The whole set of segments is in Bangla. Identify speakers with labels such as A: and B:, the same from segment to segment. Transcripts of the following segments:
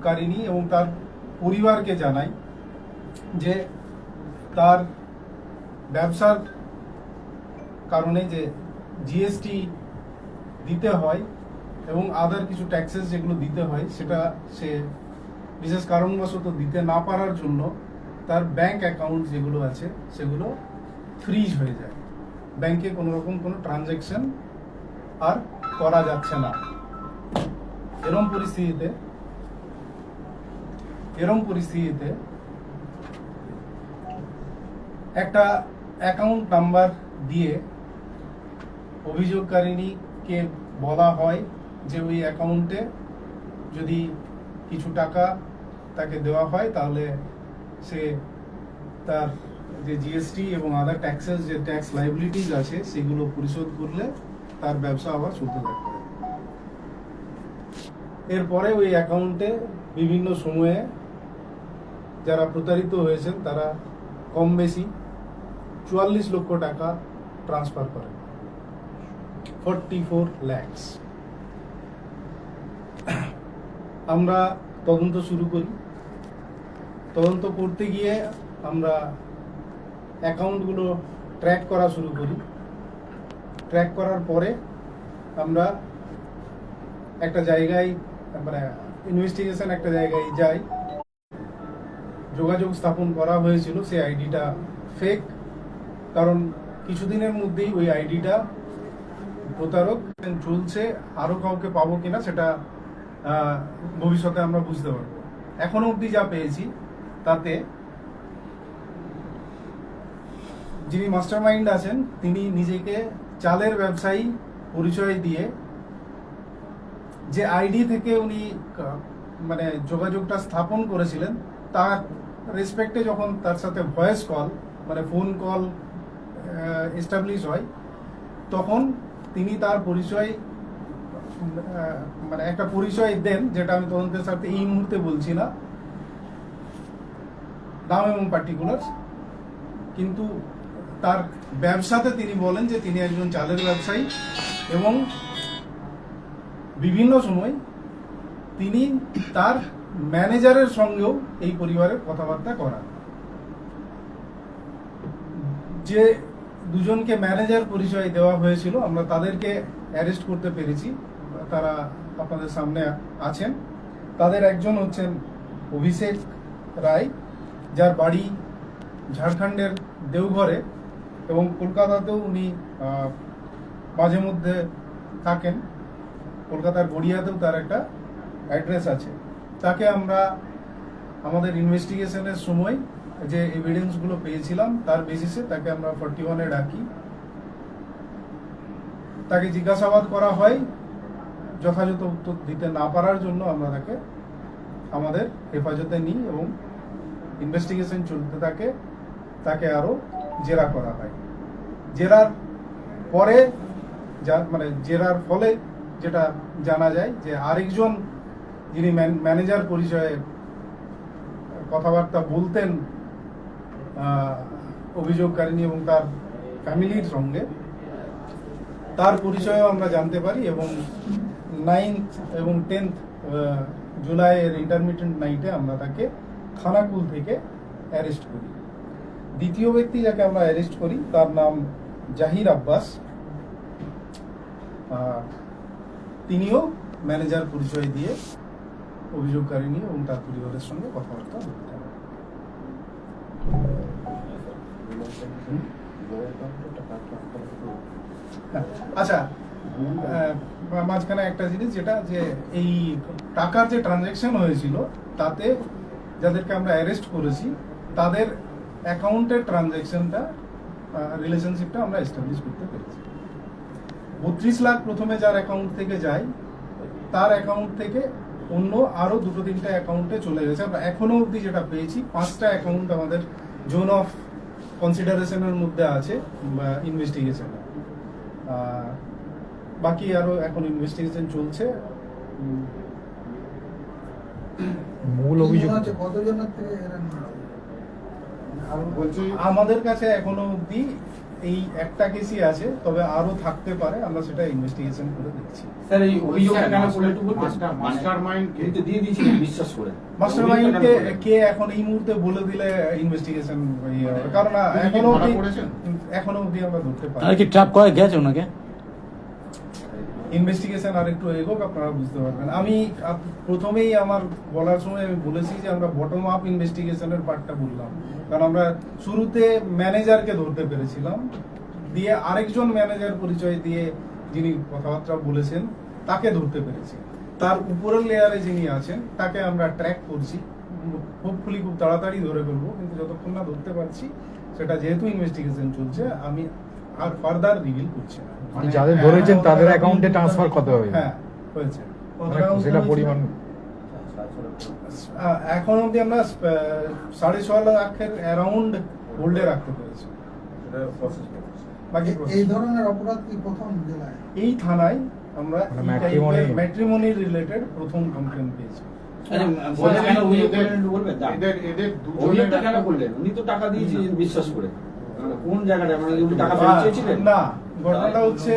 A: অভিযোগকারিনী এবং তার পরিবারকে জানাই যে তার ব্যবসার কারণে যে জিএসটি দিতে হয় এবং আদার কিছু ট্যাক্সেস যেগুলো দিতে হয়, সেটা সে বিশেষ কারণবশত দিতে না পারার জন্য তার ব্যাংক অ্যাকাউন্ট যেগুলো আছে, সেগুলো ফ্রিজ হয়ে যায়। ব্যাংকে কোনো রকম কোনো ট্রানজ্যাকশন আর করা যাচ্ছে না। এরম পরিস্থিতিতে এরম পরিস্থিতিতে একটা অ্যাকাউন্ট নাম্বার দিয়ে অভিযোগকারিণীকে বলা হয় যে ওই অ্যাকাউন্টে যদি কিছু টাকা তাকে দেওয়া হয়, তাহলে সে তার যে জিএসটি এবং আদার ট্যাক্সেস যে ট্যাক্স লাইবিলিটিস আছে, সেগুলো পরিশোধ করলে তার ব্যবসা আবার চলতে থাকবে। এরপরে ওই অ্যাকাউন্টে বিভিন্ন সময়ে যারা প্রতারিত হয়েছেন, তারা কম বেশি চুয়াল্লিশ লক্ষ টাকা ট্রান্সফার করেন। ফর্টি ফোর ল্যাক্স আমরা তদন্ত শুরু করি। তদন্ত করতে গিয়ে আমরা অ্যাকাউন্টগুলো ট্র্যাক করা শুরু করি। ট্র্যাক করার পরে আমরা একটা জায়গায় মানে ইনভেস্টিগেশন একটা জায়গায় যাই। যোগাযোগ স্থাপন করা হয়েছিল, সেই আইডিটা ফেক কারণ কিছুদিনের মধ্যেই ওই আইডিটা প্রতারক চলছে, আরও কাউকে পাবো কিনা সেটা ভবিষ্যতে আমরা বুঝতে পারব। এখনও অবধি যা পেয়েছি, তাতে যিনি মাস্টার মাইন্ড আছেন, তিনি নিজেকে চালের ব্যবসায়ী পরিচয় দিয়ে যে আইডি থেকে উনি মানে যোগাযোগটা স্থাপন করেছিলেন, তার রেসপেক্টে যখন তার সাথে ভয়েস কল মানে ফোন কল এস্টাবলিশ হয়, তখন তিনি তার পরিচয় মানে একটা পরিচয় দেন, যেটা আমি তদন্তের সাথে এই মুহূর্তে বলছি না। নাম এবং পার্টিকুলার কিন্তু তার ব্যবসাতে তিনি বলেন যে তিনি একজন চালের ব্যবসায়ী এবং বিভিন্ন সময় তিনি তার ম্যানেজারের সঙ্গেও এই পরিবারের কথাবার্তা করান। যে দুজনকে ম্যানেজার পরিচয় দেওয়া হয়েছিল, আমরা তাদেরকে অ্যারেস্ট করতে পেরেছি। তারা আপনাদের সামনে আছেন। তাদের একজন হচ্ছেন অভিষেক রায়, যার বাড়ি ঝাড়খণ্ডের দেওঘরে এবং কলকাতাতেও উনি মাঝে মধ্যে থাকেন। কলকাতার গড়িয়াতেও তার একটা অ্যাড্রেস আছে। তাকে আমরা আমাদের ইনভেস্টিগেশনের সময় যে এভিডেন্সগুলো পেয়েছিলাম, তার বেসিসে তাকে আমরা ফর্টি ওয়ানে ডাকি। তাকে জিজ্ঞাসাবাদ করা হয় যথাযথ উত্তর দিতে না পারার জন্য আমরা তাকে, আমাদের হেফাজতে নিই এবং ইনভেস্টিগেশন চলতে থাকে, তাকে আরও জেরা করা হয়। জেরার পরে যা মানে জেরার ফলে যেটা জানা যায় যে আরেকজন যিনি ম্যান- ম্যানেজার পরিচয়ে কথাবার্তা বলতেন আহ, অভিযোগকারিণী এবং তার ফ্যামিলির সঙ্গে তার পরিচয়ও আমরা জানতে পারি এবং নাইন্থ এবং টেন্থ জুলাইয়ের ইন্টারমিডিয়েট নাইটে আমরা তাকে খানাকুল থেকে অ্যারেস্ট করি। দ্বিতীয় ব্যক্তি যাকে আমরা অ্যারেস্ট করি তার নাম জাহির আব্বাস। তিনিও ম্যানেজার পরিচয় দিয়ে অভিযোগকারিণী এবং তার পরিবারের সঙ্গে কথাবার্তা বলতেন হ্যাঁ, আচ্ছা মাঝখানে একটা জিনিস যেটা যে এই টাকার যে ট্রানজ্যাকশন হয়েছিল তাতে যাদেরকে আমরা অ্যারেস্ট করেছি তাদের অ্যাকাউন্টের ট্রানজ্যাকশনটা রিলেশনশিপটা আমরা এস্টাবলিশ করতে পেরেছি। বত্রিশ লাখ প্রথমে যার অ্যাকাউন্ট থেকে যায় তার অ্যাকাউন্ট থেকে অন্য আরও দুটো তিনটা অ্যাকাউন্টে চলে গেছে। আমরা এখনও অবধি যেটা পেয়েছি পাঁচটা অ্যাকাউন্ট আমাদের জোন অফ কনসিডারেশনের মধ্যে আছে ইনভেস্টিগেশন বাকি আরও এখন ইনভেস্টিগেশন চলছে।
B: মূল অভিযোগ
C: কতজনের থেকে
A: আমাদের কাছে এখনও অবধি এই একটা কেসই আছে তবে আরও থাকতে পারে আমরা সেটা ইনভেস্টিগেশন করে দেখছি
B: স্যার এই অভিযোগটা কেন করলে একটু বলবেন
C: মাস্টার-
B: মানে
C: মাস্টারমাইন্ড কে?
B: তো দিয়ে দিয়েছিলেন বিশ্বাস করে মাস্টারমাইন্ড করলেন?
A: কে এখন এই মুহূর্তে বলে দিলে ইনভেস্টিগেশন কারণ
C: তিনি কারণ
A: এখনও
C: এখনও
A: অবধি আমরা ধরতে
D: আর
A: পারি
D: কি ট্র্যাপ করা গেছে ওনাকে
A: ইনভেস্টিগেশন আর একটু এগোক, আপনারা বুঝতে পারবেন। আমি প্রথমেই আমার বলার সময় আমি বলেছি যে আমরা বটম আপ ইনভেস্টিগেশনের পার্টটা বললাম। কারণ আমরা শুরুতে ম্যানেজারকে ধরতে পেরেছিলাম, দিয়ে আরেকজন ম্যানেজার পরিচয় দিয়ে যিনি কথাবার্তা বলেছেন, তাকে ধরতে পেরেছি। তার উপরের লেয়ারে যিনি আছেন, তাকে আমরা ট্র্যাক করছি। হোপফুলি খুব তাড়াতাড়ি ধরে ফেলব, কিন্তু যতক্ষণ না ধরতে পারছি, সেটা যেহেতু ইনভেস্টিগেশন চলছে, আমি আর ফার্দার রিভিল করছি না।
C: মানে
E: যাদের ধরেছেন তাদের অ্যাকাউন্টে ট্রান্সফার কত হবে।
A: হ্যাঁ হয়েছে।
E: মানে সেটা পরিমাণ
A: এখন অবধি আমরা সাড়ে ছ লাখের অ্যারাউন্ড হোল্ডে রাখতে পেরেছি। বাকি
F: এই ধরনের অপরাধ কি প্রথম জেলায়?
A: এই থানায় আমরা
E: মানে
A: ম্যাট্রিমনি রিলেটেড প্রথম কমপ্লেন পেয়েছি।
B: বলবেন? দাঁড়ান।
C: এদের এদের
B: অভিযোগটা কেন করলেন উনি তো টাকা দিয়েছিলেন বিশ্বাস করে। মানে কোন জায়গাটা? মানে উনি টাকা ফেরত চেয়েছিলেন?
A: না ঘটনাটা হচ্ছে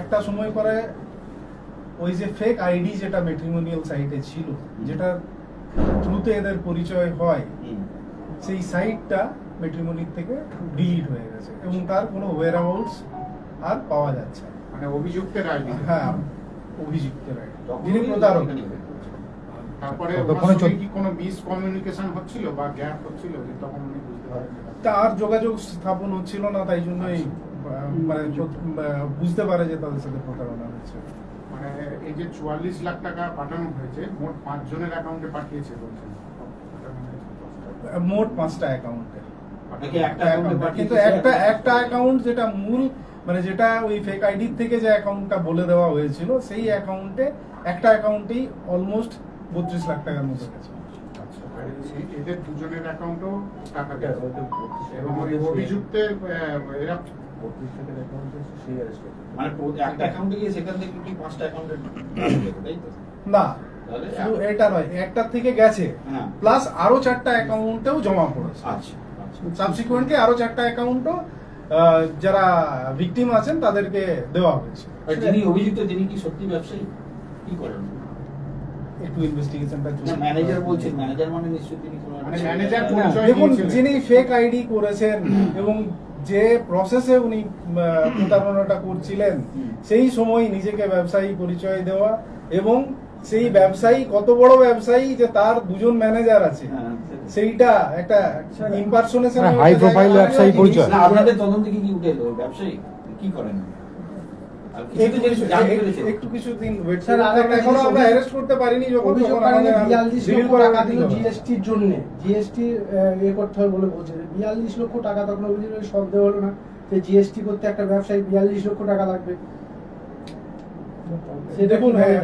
A: একটা সময় পরে ওই যে ফেক আইডি যেটা ম্যাট্রিমোনিয়াল সাইটে ছিল যেটা থ্রুতে এদের পরিচয় হয় সেই সাইটটা ম্যাট্রিমোনির থেকে ডিলিট হয়ে গেছে এবং তার কোনো ওয়ার আর পাওয়া যাচ্ছে
C: মানে অভিযুক্তের আইডি
A: হ্যাঁ অভিযুক্তের
B: তখন
A: যিনি প্রতারক।
C: তারপরে
E: ততক্ষণে
C: ওনার সঙ্গে
E: চল-
C: কি কোনো মিস কমিউনিকেশন হচ্ছিল বা গ্যাপ হচ্ছিল যে তখন উনি বুঝতে পারেন
A: তার যোগাযোগ স্থাপন হচ্ছিল না তাই জন্যই মানে বুঝতে পারে যে তাদের সাথে প্রতারণা হচ্ছে।
C: মানে এই যে চুয়াল্লিশ লাখ টাকা পাঠানো হয়েছে মোট পাঁচ জনের অ্যাকাউন্টে পাঠিয়েছে বলছেন।
A: মোট পাঁচটা অ্যাকাউন্টে
B: একটা
A: কিন্তু একটা একটা অ্যাকাউন্ট যেটা মূল মানে যেটা ওই ফেক আইডি থেকে যে অ্যাকাউন্টটা বলে দেওয়া হয়েছিল সেই অ্যাকাউন্টে একটা অ্যাকাউন্টেই অলমোস্ট বত্রিশ লাখ টাকার মতো গেছে।
C: আচ্ছা, এই- এদের দুজনের অ্যাকাউন্টও টাকা গেছে। এবং ওই অভিযুক্তের এরা
B: মানে প্রতি- একটা অ্যাকাউন্টে গিয়ে সেখান থেকে কি পাঁচটা অ্যাকাউন্টে তাই তো?
A: না শুধু এটা নয় একটার থেকে গেছে।
B: হ্যাঁ।
A: প্লাস আরও চারটা অ্যাকাউন্টেও জমা পড়েছে।
B: আচ্ছা আচ্ছা।
A: সাবসিকুয়েন্টলি আরও চারটা অ্যাকাউন্টও যারা ভিকটিম আছেন তাদেরকে দেওয়া হয়েছে।
B: যিনি অভিযুক্ত তিনি কি সত্যি ব্যবসায়ী?
A: একটু ইনভেস্টিগেশনটা
B: ম্যানেজার বলছেন ম্যানেজার মানে নিশ্চয়ই তিনি কোনো
C: ম্যানেজার
A: দেখুন যিনি ফেক আইডি করেছেন এবং যে প্রসেসে উনি প্রতারণাটা করছিলেন সেই সময় নিজেকে ব্যবসায়ী পরিচয় দেওয়া এবং সেই ব্যবসায়ী কত বড় ব্যবসায়ী যে তার দুজন ম্যানেজার আছে
B: হ্যাঁ,
A: সেইটা একটা ইম্পারসোনেশন
E: হ্যাঁ, high profile ব্যবসায়ী পরিচয়।
B: আপনাদের তদন্তে কি কি উঠে এলো? ব্যবসায়ী কি করেন আর কিছু তো জিনিস জানতে পেরেছেন
A: একটু কিছুদিন ওয়েট
F: স্যার, এখনও
A: আমরা অ্যারেস্ট করতে পারিনি যখন তখন আমাদের আর
F: বিয়াল্লিশ
A: reveal
F: লক্ষ টাকা দিল জিএসটির জন্য। জিএসটি করতে হবে বলে বলছে। বিয়াল্লিশ লক্ষ টাকা তখন অভিযোগ সন্দেহ হলো না যে জিএসটি করতে একটা ব্যবসায়ী বিয়াল্লিশ লক্ষ টাকা লাগবে।
A: দেখুন হ্যাঁ,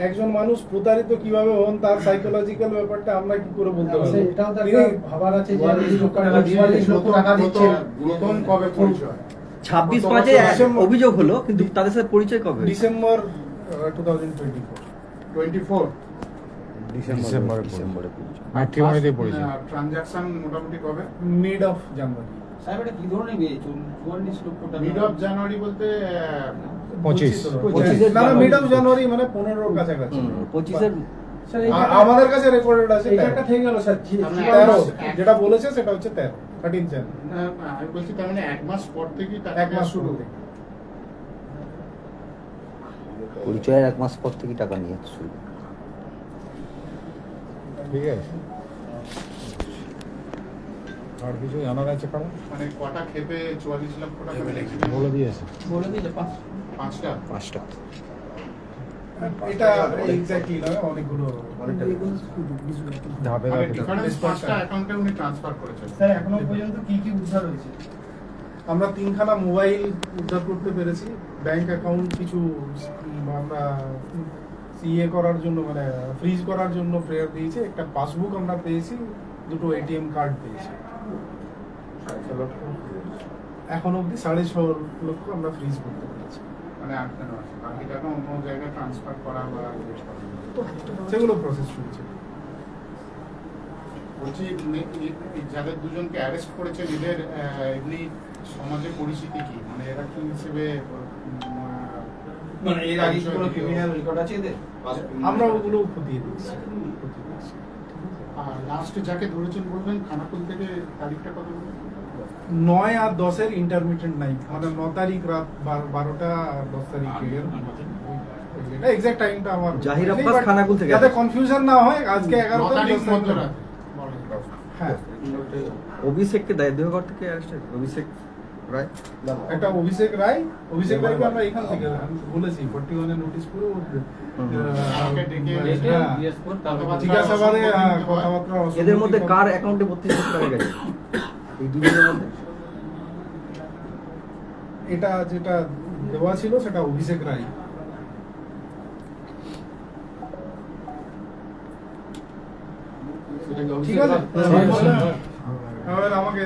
A: একজন মানুষ প্রতারিত কীভাবে হন তার সাইকোলজিক্যাল ব্যাপারটা আমরা কি করে বলতে পারব?
F: এটাও তো
A: তিনি-
F: একটা ভাবার আছে যে
B: লক্ষ টাকা
F: লক্ষ টাকা দিচ্ছে
C: প্রথম কবে পরিচয়?
G: ছাব্বিশ পাঁচে অভিযোগ হলো কিন্তু তাদের সাথে পরিচয় কবে?
A: December two thousand twenty four
C: twenty four
E: ডিসেম্বরে ম্যাট্রিমনিতে পড়েছে
C: ট্রানজাকশন মোটামুটি কবে?
A: মিড অফ জানুয়ারি
B: সাহেব এটা কি ধরনের বিয়ে? চুয়াল্লিশ লক্ষ টাকা।
C: মিড অফ জানুয়ারি বলতে
A: না মিড অফ
B: জানুয়ারি।
A: মানে পনেরোর কাছাকাছি।
G: পঁচিশের
F: স্যার
A: আ-
F: এটা-
A: আমাদের কাছে রেকর্ডেড আছে
F: এটা একটা থেকে গেল স্যার জি-
C: আমরা
A: তেরো। যেটা বলেছে সেটা হচ্ছে তেরো থার্টিন জানুয়ারি
C: না, না, আমি বলছি তার মানে এক মাস পর থেকেই টাকা
A: এক মাস
C: শুরু।
A: থেকে।
G: পরিচয়ের এক মাস পর থেকে টাকা নিয়ে শুরু।
E: ঠিক আছে। আর কিছু জানার আছে কারণ
C: মানে কটা খেপে চুয়াল্লিশ লক্ষ টাকা
E: বলে দিয়েছে।
B: বলে দিয়েছে
C: পাঁচটা?
E: পাঁচটা।
A: এটা এক্স্যাক্টলি নয় অনেকগুলো
E: ধাপে ধাপে।
C: পাঁচটা অ্যাকাউন্টে উনি ট্রান্সফার করেছেন।
F: স্যার এখনও পর্যন্ত কি কি উদ্ধার হয়েছে?
A: আমরা তিনখানা মোবাইল উদ্ধার করতে পেরেছি। ব্যাংক অ্যাকাউন্ট কিছু আমরা সিএ করার জন্য মানে ফ্রিজ করার জন্য প্রেয়ার দিয়েছি। একটা পাসবুক আমরা পেয়েছি দুটো এটিএম কার্ড পেয়েছি। এখন অবধি সাড়ে ছ লক্ষ আমরা ফ্রিজ করতে পেরেছি।
C: মানে আটকানো আছে? বাকি টাকা অন্য জায়গায় ট্রান্সফার করা বা
A: সেগুলো প্রসেস চলছে।
C: বলছি যাদের দুজনকে অ্যারেস্ট করেছেন এদের এমনি সমাজে পরিচিতি কি? মানে এরা কি হিসেবে
B: মানে এর আগে কোনো ক্রিমিনাল রেকর্ড আছে এদের?
A: আমরা ওগুলো খতিয়ে দিচ্ছি খতিয়ে দিচ্ছি।
C: আর লাস্ট যাকে ধরেছেন বলবেন খানাকুল থেকে তারিখটা কত? বলবেন?
A: নয় আর দশের ইন্টারমিডিয়েট নাই মানে ন তারিখ রাত বারোটা আর দশ তারিখ এক্সাক্ট টাইমটা আমার
G: জাহির আব্বাস খানাকুল থেকে
A: যাতে কনফিউশন না হয় আজকে
C: তারিখ মধ্যরাত।
A: হ্যাঁ।
G: অভিষেককে দায় দেহঘর থেকে অ্যারেস্ট অভিষেক রায়?
A: একটা অভিষেক রায় অভিষেক রায়কে আমরা এখান থেকে আমি বলেছি ফর্টি নোটিশ
C: ডেকে
A: হ্যাঁ, জিজ্ঞাসাবাদে। কথাবার্তা
G: এদের মধ্যে কার অ্যাকাউন্টে বত্রিশ টাকা গেছে? এই দুজনের মধ্যে?
A: এটা যেটা দেওয়া ছিল সেটা অভিষেক রায়। ঠিক আছে। এবার আমাকে